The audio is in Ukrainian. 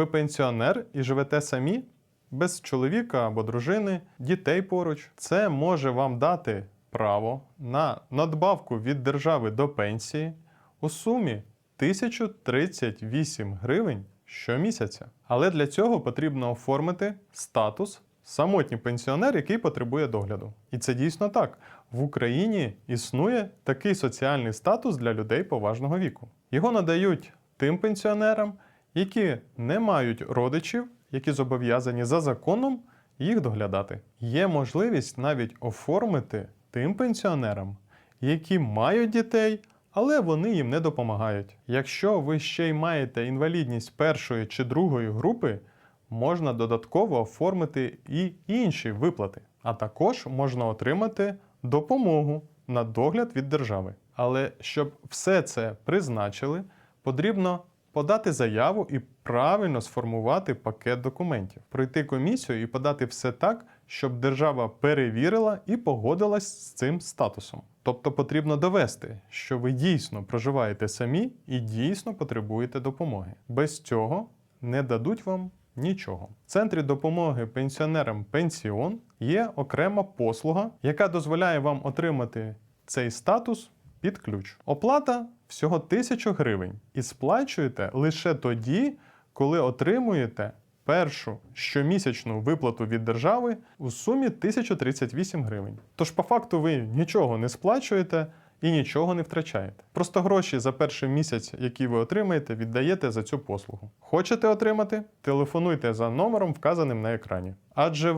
ви пенсіонер і живете самі, без чоловіка або дружини, дітей поруч, це може вам дати право на надбавку від держави до пенсії у сумі 1038 гривень щомісяця. Але для цього потрібно оформити статус самотній пенсіонер, який потребує догляду. І це дійсно так. В Україні існує такий соціальний статус для людей поважного віку. Його надають тим пенсіонерам, які не мають родичів, які зобов'язані за законом їх доглядати. Є можливість навіть оформити тим пенсіонерам, які мають дітей, але вони їм не допомагають. Якщо ви ще й маєте інвалідність першої чи другої групи, можна додатково оформити і інші виплати, а також можна отримати допомогу на догляд від держави. Але щоб все це призначили, потрібно подати заяву і правильно сформувати пакет документів, пройти комісію і подати все так, щоб держава перевірила і погодилась з цим статусом. Тобто потрібно довести, що ви дійсно проживаєте самі і дійсно потребуєте допомоги. Без цього не дадуть вам нічого. В центрі допомоги пенсіонерам Пенсіон є окрема послуга, яка дозволяє вам отримати цей статус під ключ. Оплата всього 1000 гривень і сплачуєте лише тоді, коли отримуєте першу щомісячну виплату від держави у сумі 1038 гривень. Тож, по факту, ви нічого не сплачуєте і нічого не втрачаєте. Просто гроші за перший місяць, які ви отримаєте, віддаєте за цю послугу. Хочете отримати? Телефонуйте за номером, вказаним на екрані. Адже